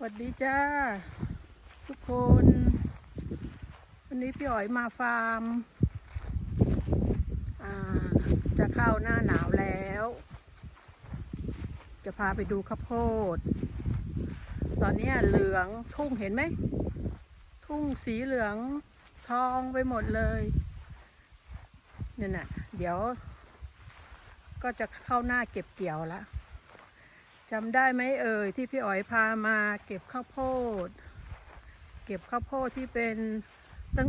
สวัสดีจ้า ทุกคน วันนี้พี่อ๋อยมาฟาร์มจะเข้าหน้าหนาวแล้ว จะพาไปดูข้าวโพด ตอนนี้เหลืองทุ่งเห็นไหม ทุ่งสีเหลืองทองไปหมดเลยเนี่ยน่ะเดี๋ยวก็จะเข้าหน้าเก็บเกี่ยวแล้ว จำได้ไหมเอ่ยที่พี่อ๋อยพามาเก็บข้าวโพด เก็บข้าวโพดที่เป็นตั้ง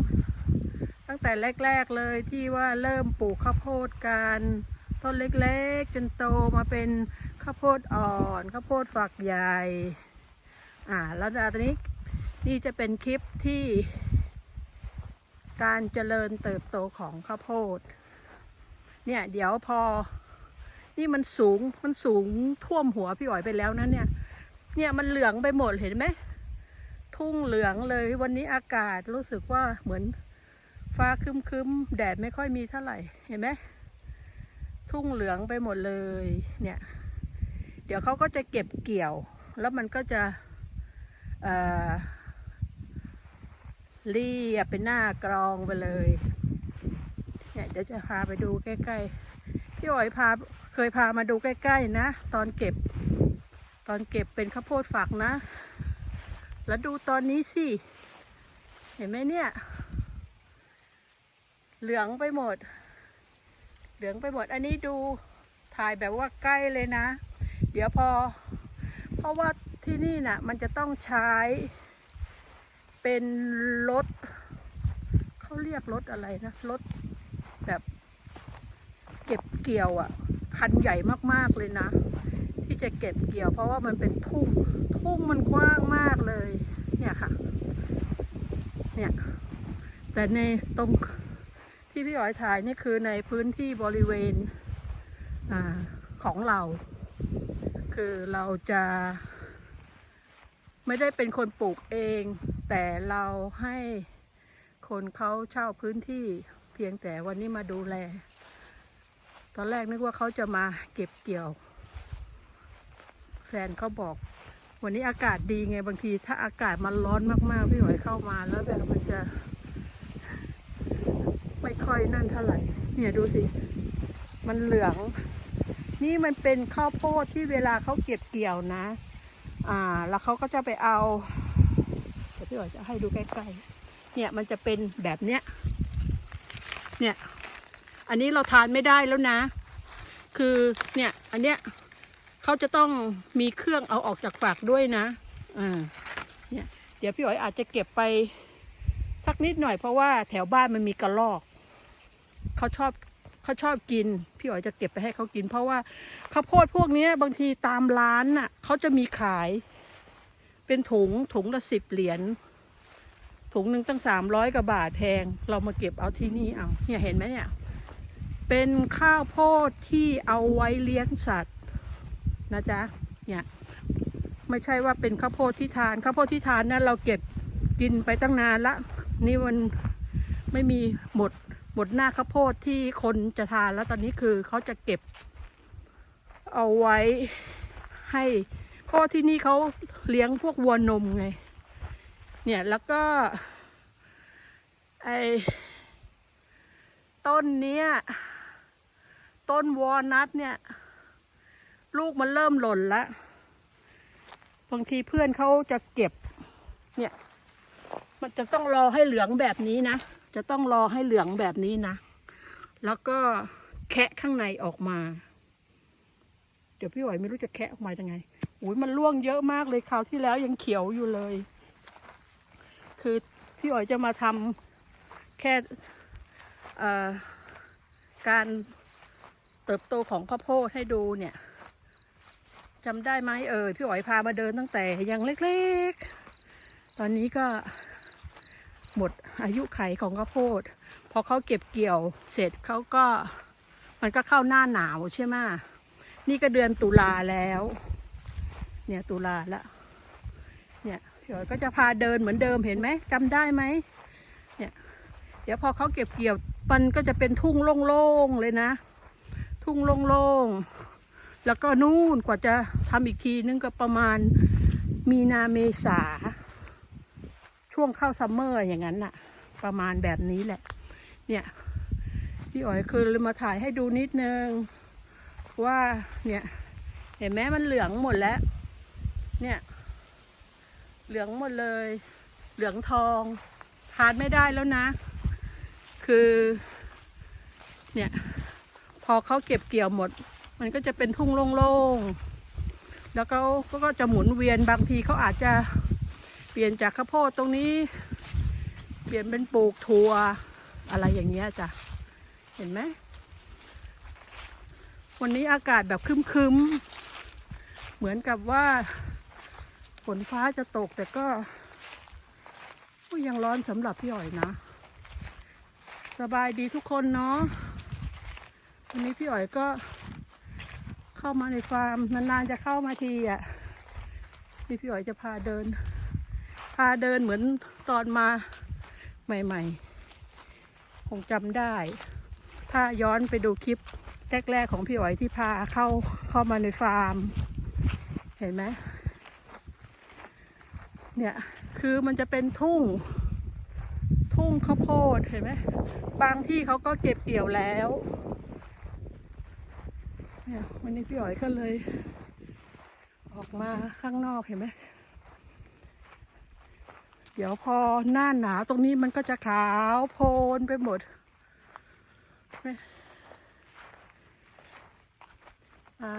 ตั้งแต่แรก ๆเลยที่ว่าเริ่มปลูกข้าวโพดกันต้นเล็กๆ จนโตมาเป็นข้าวโพดอ่อนข้าวโพดฝักใหญ่อ่าแล้วตอนนี้นี่จะเป็นคลิปที่ การเจริญเติบโตของข้าวโพดเนี่ยเดี๋ยวพอ นี่มันสูงมันสูงท่วมหัวพี่อ๋อยไปแล้วนะเนี่ย เนี่ยมันเหลืองไปหมดเห็นไหมทุ่งเหลืองเลยวันนี้อากาศรู้สึกว่าเหมือนฟ้าคึมคึมแดดไม่ค่อยมีเท่าไหร่เห็นไหมทุ่งเหลืองไปหมดเลยเนี่ย เดี๋ยวเขาก็จะเก็บเกี่ยว แล้วมันก็จะเอ่อเรียบเป็นหน้ากรองไปเลยเนี่ยเดี๋ยวจะพาไปดูใกล้ๆพี่อ๋อยพา เคยพามาดูใกล้ ๆ นะ ตอนเก็บ ตอนเก็บเป็นข้าวโพดฝักนะ แล้วดูตอนนี้สิ เห็นไหมเนี่ย เหลืองไปหมด เหลืองไปหมด อันนี้ดูถ่ายแบบว่าใกล้เลยนะ เดี๋ยวพอ เพราะว่าที่นี่น่ะ มันจะต้องใช้ เป็นรถเขาเรียกรถอะไรนะรถแบบเก็บเกี่ยวอะ คันใหญ่มากๆเลยนะ ที่จะเก็บเกี่ยวเพราะว่ามันเป็นทุ่ง ทุ่งมันกว้างมากเลย เนี่ยค่ะ เนี่ย แต่ในตรงที่พี่อ๋อยถ่ายนี่คือในพื้นที่บริเวณอของเรา คือเราจะไม่ได้เป็นคนปลูกเอง แต่เราให้คนเขาเช่าพื้นที่เพียงแต่วันนี้มาดูแล อนแรกนึกว่าเขาจะมาเก็บเกี่ยว แฟนเขาบอก วันนี้อากาศดีไงบางที ถ้าอากาศมันร้อนมากๆพี่หอยเข้ามาแล้วแบบมันจะ ไม่ค่อยนั่นเท่าไหร่ เนี่ยดูสิ มันเหลือง นี่มันเป็นข้าวโพดที่เวลาเขาเก็บเกี่ยวนะ อ่า แล้วเขาก็จะไปเอาเดี๋ยวพี่หอยจะให้ดูใกล้ๆเนี่ยมันจะเป็นแบบเนี้ย เนี่ย อันนี้เราทานไม่ได้แล้วนะ คือเนี่ยอันเนี้ยเขาจะต้องมีเครื่องเอาออกจากฝักด้วยนะอ่าเนี่ยเดี๋ยวพี่อ๋อยอาจจะเก็บไปสักนิดหน่อยเพราะว่าแถวบ้านมันมีกระรอกเขาชอบเขาชอบกิน พี่อ๋อยจะเก็บไปให้เขากิน เพราะว่าข้าวโพดพวกนี้บางทีตามร้านน่ะเขาจะมีขาย เป็นถุงถุงละสิบเหรียญถุงหนึ่งตั้งสามร้อยกว่าบาทแพง เรามาเก็บเอาที่นี่เอาเนี่ยเห็นไหมเนี่ย เป็นข้าวโพดที่เอาไว้เลี้ยงสัตว์นะจ๊ะ เนี่ย ไม่ใช่ว่าเป็นข้าวโพดที่ทาน ข้าวโพดที่ทานนั้นเราเก็บกินไปตั้งนานละ นี่มันไม่มีหมดหมดหน้าข้าวโพดที่คนจะทานแล้วตอนนี้คือเขาจะเก็บ เอาไว้ให้เพราะว่าที่นี่เขาเลี้ยงพวกวัวนมไง เนี่ยแล้วก็ไอต้นเนี้ย ต้นวอลนัทเนี่ย ลูกมันเริ่มหล่นแล้วบางทีเพื่อนเขาจะเก็บ เนี่ย มันจะต้องรอให้เหลืองแบบนี้นะ จะต้องรอให้เหลืองแบบนี้นะ แล้วก็แคะข้างในออกมา เดี๋ยวพี่หอยไม่รู้จะแคะออกมายังไงอุ้ยมันร่วงเยอะมากเลยคราวที่แล้วยังเขียวอยู่เลย คือพี่อ๋อยจะมาทำแค่การ เติบโตของข้าวโพดให้ดูเนี่ยจำได้ไหมเออพี่อ๋อยพามาเดินตั้งแต่ยังเล็กๆ ตอนนี้ก็หมดอายุไขของข้าวโพด พอเขาเก็บเกี่ยวเสร็จเขาก็มันก็เข้าหน้าหนาวใช่ไหมนี่ก็เดือนตุลาแล้ว เนี่ยตุลาล้วเนี่ยพี่อ๋อยก็จะพาเดินเหมือนเดิมเห็นไหมจำได้ไหมเนี่ยเดี๋ยวพอเขาเก็บเกี่ยวมันก็จะเป็นทุ่งโล่งๆเลยนะ ทุ่งโล่งๆ แล้วก็นู่นกว่าจะทำอีกทีนึงก็ประมาณมีนาเมษา ช่วงเข้าซัมเมอร์อย่างนั้นน่ะ ประมาณแบบนี้แหละ เนี่ย พี่อ๋อยคือมาถ่ายให้ดูนิดนึง ว่าเนี่ย เห็นไหมมันเหลืองหมดแล้ว เนี่ย เหลืองหมดเลย เหลืองทอง ทานไม่ได้แล้วนะ คือ เนี่ย อเขาเก็บเกี่ยวหมด มันก็จะเป็นทุ่งโล่งๆ แล้วก็ก็ก็จะหมุนเวียนบางทีเขาอาจจะเปลี่ยนจากข้าวโพดตรงนี้ เปลี่ยนเป็นปลูกถั่วอะไรอย่างเงี้ยจ้ะ เห็นไหม วันนี้อากาศแบบคึมๆ เหมือนกับว่าฝนฟ้าจะตกแต่ก็ก็ยังร้อนสำหรับพี่อ๋อยนะ สบายดีทุกคนเนาะ วันนี้พี่อ๋อยก็เข้ามาในฟาร์มนานๆจะเข้ามาทีอะนี่พี่อ๋อยจะพาเดิน พาเดินเหมือนตอนมาใหม่ๆ คงจำได้ ถ้าย้อนไปดูคลิปแรกๆของพี่อ๋อยที่พาเข้าเข้ามาในฟาร์ม เห็นไหมเนี่ยคือมันจะเป็นทุ่ง ทุ่งข้าวโพดเห็นไหมบางที่เขาก็เก็บเกี่ยวแล้ว เนี่ยวันนี้พี่อ๋อยก็เลย ออกมาข้างนอกเห็นไหม เดี๋ยวพอหน้าหนาวตรงนี้มันก็จะขาวโพลนไปหมดเนี่ยอ่า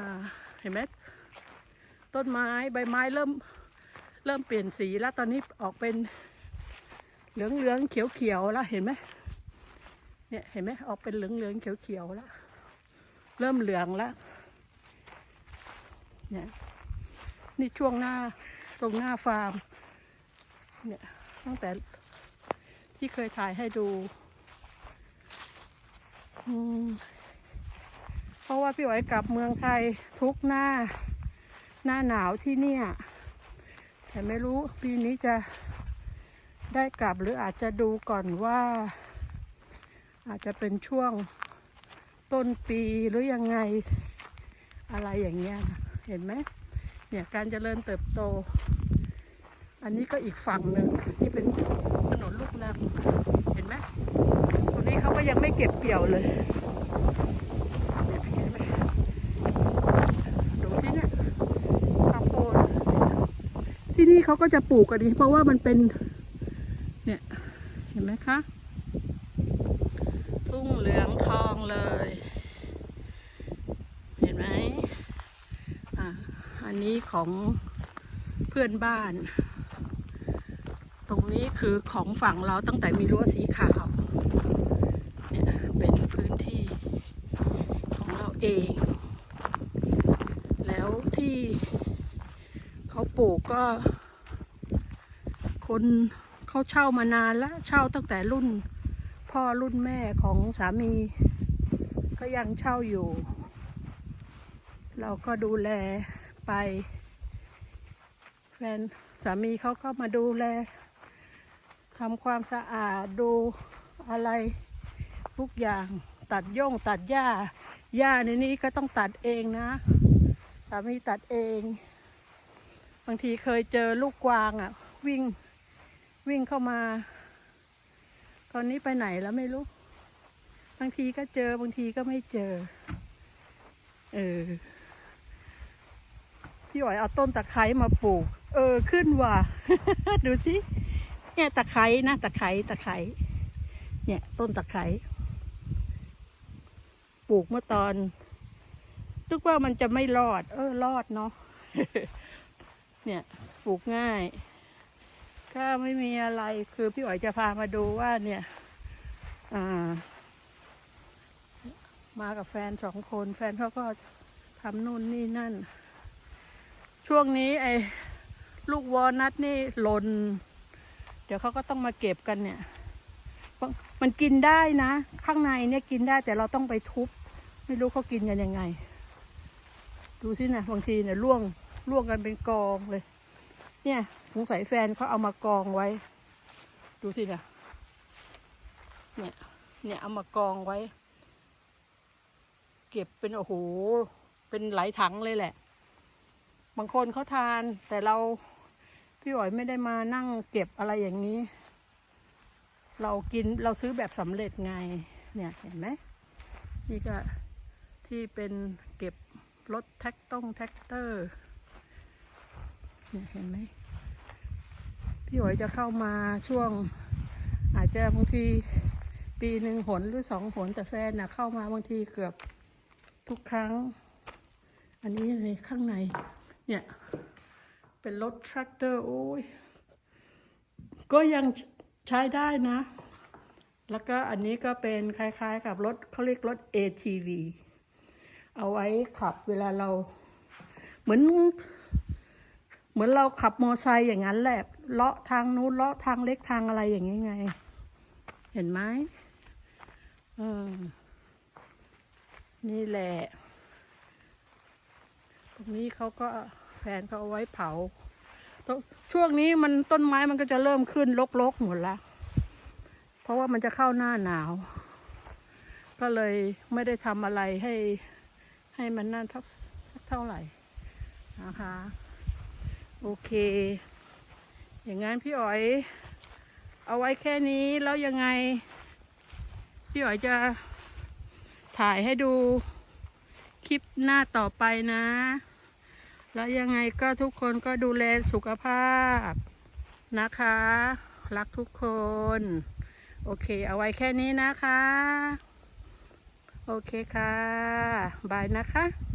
เห็นไหมต้นไม้ใบไม้เริ่มเริ่มเปลี่ยนสีแล้วตอนนี้ออกเป็นเหลืองเหลืองเขียวเขียวแล้วเห็นไหมเนี่ยเห็นไหมออกเป็นเหลืองเหลืองเขียวเขียวแล้ว เริ่มเหลืองแล้วเนี่ยนี่ช่วงหน้าตรงหน้าฟาร์ม เนี่ยตั้งแต่ที่เคยถ่ายให้ดู เพราะว่าพี่ไหวกลับเมืองไทยทุกหน้า หน้าหนาวที่เนี่ย แต่ไม่รู้ปีนี้จะได้กลับหรืออาจจะดูก่อนว่า อาจจะเป็นช่วง ต้นปีหรือยังไงอะไรอย่างเงี้ยเห็นไหมเนี่ยการเจริญเติบโต อันนี้ก็อีกฝั่งหนึ่งนี่เป็นถนนลูกรังเห็นไหมตรงนี้เขาก็ยังไม่เก็บเกี่ยวเลยดูที่เนี่ยข้าวโพดที่นี่เขาก็จะปลูกกันนี้เพราะว่ามันเป็นเนี่ยเห็นไหมคะ ทุ่งเหลืองทองเลย เห็นไหมอะอั นี้ของเพื่อนบ้าน ตรงนี้คือของฝั่งเราตั้งแต่มีรั้วสีขาวเนี่ยเป็นพื้นที่ของเราเอง แล้วที่เขาปลูกก็ คนเขาเช่ามานานแล้วเช่าตั้งแต่รุ่นพ่อรุ่นแม่ของสามี ก็ยังเช่าอยู่ เราก็ดูแล ไป แฟนสามีเขาก็มาดูแลทำความสะอาดดูอะไรทุกอย่างตัดย่งตัดหญ้าหญ้าในนี้ก็ต้องตัดเองนะสามีตัดเอง บางทีเคยเจอลูกกวางอะ่ะ วิ่งวิ่งเข้ามา ตอนนี้ไปไหนแล้วไม่รู้ บางทีก็เจอบางทีก็ไม่เจอ เออ พี่อ๋อยเอาต้นตะไคร้มาปลูก เออขึ้นว่ะ ดูสิเนี่ยตะไคร้นะตะไคร้ตะไคร้เนี่ยต้นตะไคร้ปลูกเมื่อตอนนึกว่ามันจะไม่รอด เออรอดเนาะเนี่ยปลูกง่าย ก็ไม่มีอะไรคือพี่อ๋อยจะพามาดูว่าเนี่ยอ่า มากับแฟนสองคน แฟนเขาก็ทำนู่นนี่นั่น ช่วงนี้ไอ้ลูกวอลนัทนี่หล่น เดี๋ยวเขาก็ต้องมาเก็บกันเนี่ย มันกินได้นะ ข้างในเนี่ยกินได้แต่เราต้องไปทุบ ไม่รู้เขากินกันยังไง ดูสินะบางทีเนี่ยร่วงร่วงกันเป็นกองเลย เนี่ยสงสัยแฟนเขาเอามากองไว้ ดูสินะเนี่ยเนี่ยเอามากองไว้ เก็บเป็นโอ้โหเป็นหลายถังเลยแหละ บางคนเขาทาน แต่เราพี่อ๋อยไม่ได้มานั่งเก็บอะไรอย่างนี้ เรากินเราซื้อแบบสำเร็จไง เนี่ยเห็นไหมนี่ก็ที่เป็นเก็บรถแท็กต้องแท็กเตอร์เนี่ยเห็นไหมพี่อ๋อยจะเข้ามาช่วง อาจจะบางทีปีหนึ่งหนหรือสองหนแต่แฟนน่ะเข้ามาบางทีเกือบทุกครั้ง อันนี้ในข้างใน เนี่ย เป็นรถแทรกเตอร์โอ้ย ก็ยังใช้ได้นะ แล้วก็อันนี้ก็เป็นคล้ายๆ กับรถเขาเรียกรถ ATV เอาไว้ขับเวลาเรา เหมือน เหมือนเราขับมอไซค์อย่างนั้นแหละเลาะทางนู้นเลาะทางเล็กทางอะไรอย่างนี้ไง เห็นไหมอืมนี่แหละ รงนี้เขาก็แฟนเขาเอาไว้เผา ช่วงนี้มันต้นไม้มันก็จะเริ่มขึ้นลกๆหมดละเพราะว่ามันจะเข้าหน้าหนาว ก็เลยไม่ได้ทำอะไรให้ให้มันนั่นทักสักเท่าไหร่นะคะ โอเค อย่างงั้นพี่อ๋อย เอาไว้แค่นี้แล้วยังไง พี่อ๋อยจะถ่ายให้ดูคลิปหน้าต่อไปนะ แล้วยังไงก็ทุกคนก็ดูแลสุขภาพนะคะ รักทุกคน โอเค เอาไว้แค่นี้นะคะ โอเคค่ะ บายนะคะ